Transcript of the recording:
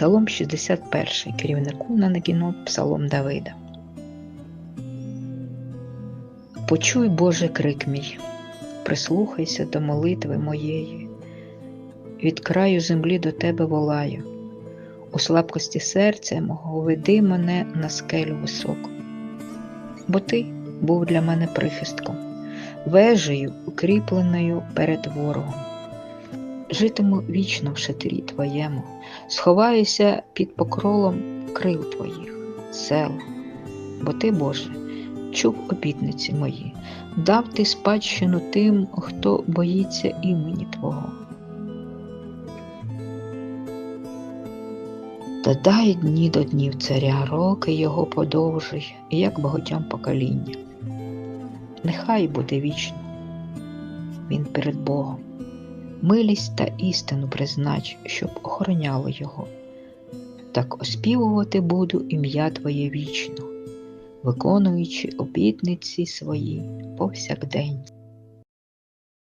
Псалом 61, керівнику на нагінот Псалом Давида. Почуй, Боже, крик мій, прислухайся до молитви моєї. Від краю землі до тебе волаю. У слабкості серця мого веди мене на скелю високу. Бо ти був для мене прихистком, вежею, укріпленою перед ворогом. Житиму вічно в шатирі твоєму, сховаюся під покролом крил твоїх, села. Бо ти, Боже, чув обітниці мої, дав ти спадщину тим, хто боїться імені Твого. Додай дні до днів царя, роки його подовжуй, як багатьом покоління. Нехай буде вічно, він перед Богом, милість та істину признач, щоб охороняло його. Так оспівувати буду ім'я Твоє вічно, виконуючи обітниці свої повсякдень.